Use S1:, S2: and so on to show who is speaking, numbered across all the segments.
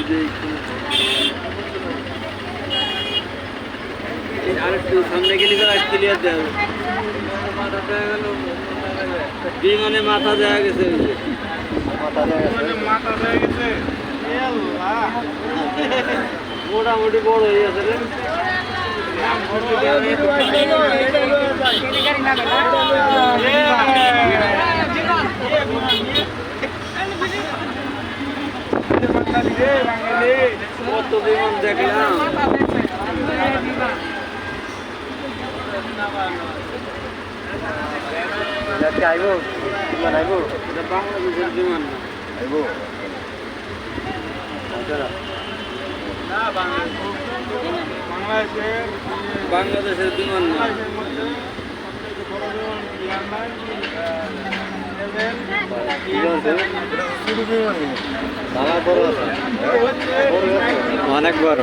S1: যে একটু- সামনে গেলে দেওয়া যাবে। বিমানে মাথা দেওয়া গেছে ওই যে। মোটামুটি বড় হয়ে গেছে রে কত বিমান দেখলাম
S2: আইব? আইব?
S1: বাংলাদেশের বিমান না।
S2: আইব?
S1: বাংলাদেশের বিমান না। অনেক বড়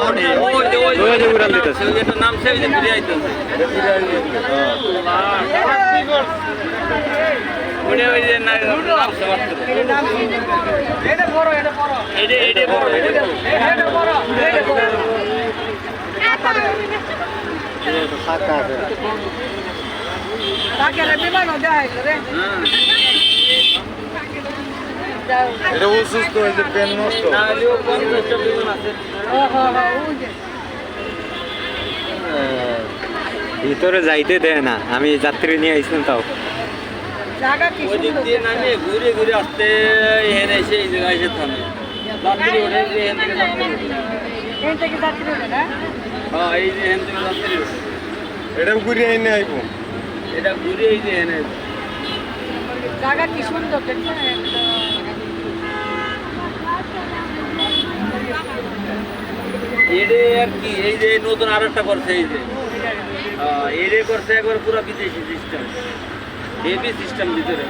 S1: যে
S3: উড়ান দিতেছে ওই
S1: নাম সে যে ফিরে আইতেছে। মনে ওই যে না নাম সে
S4: এটা বড় এটা বড়
S1: এইটা এইটা বড়
S4: এটা বড় এটা বড়।
S2: ফাঁকা আছে
S4: তাকে রে বিমানও দেয় রে
S1: হ্যাঁ
S2: এটা অসুস্থ হয়েছে পেন নষ্ট।
S1: না হলেও পঞ্চাশটা বিমান আছে।
S4: ও হো হো ওই যে
S3: ভিতরে যাইতে দেয় না। আমি যাত্রী নিয়ে আইছিলাম তাও।
S1: ঘুরে ঘুরে আসতে এখানে এসে এই জায়গায় এসে থামে। যাত্রী ওঠে যে এখান থেকে যাত্রী ওঠে।
S4: এই
S1: হ্যাঁ যে এখান থেকে যাত্রী ওঠে।
S2: এটা এনে আইব।
S1: এটা ঘুরে এই যে এখানে
S4: জায়গা কি সুন্দর দেখছেন? একদম
S1: আর কি এই যে নতুন আর একটা করছে এই যে। এডে করছে একবার পুরো বিদেশি সিস্টেম হেভি সিস্টেম ভিতরে।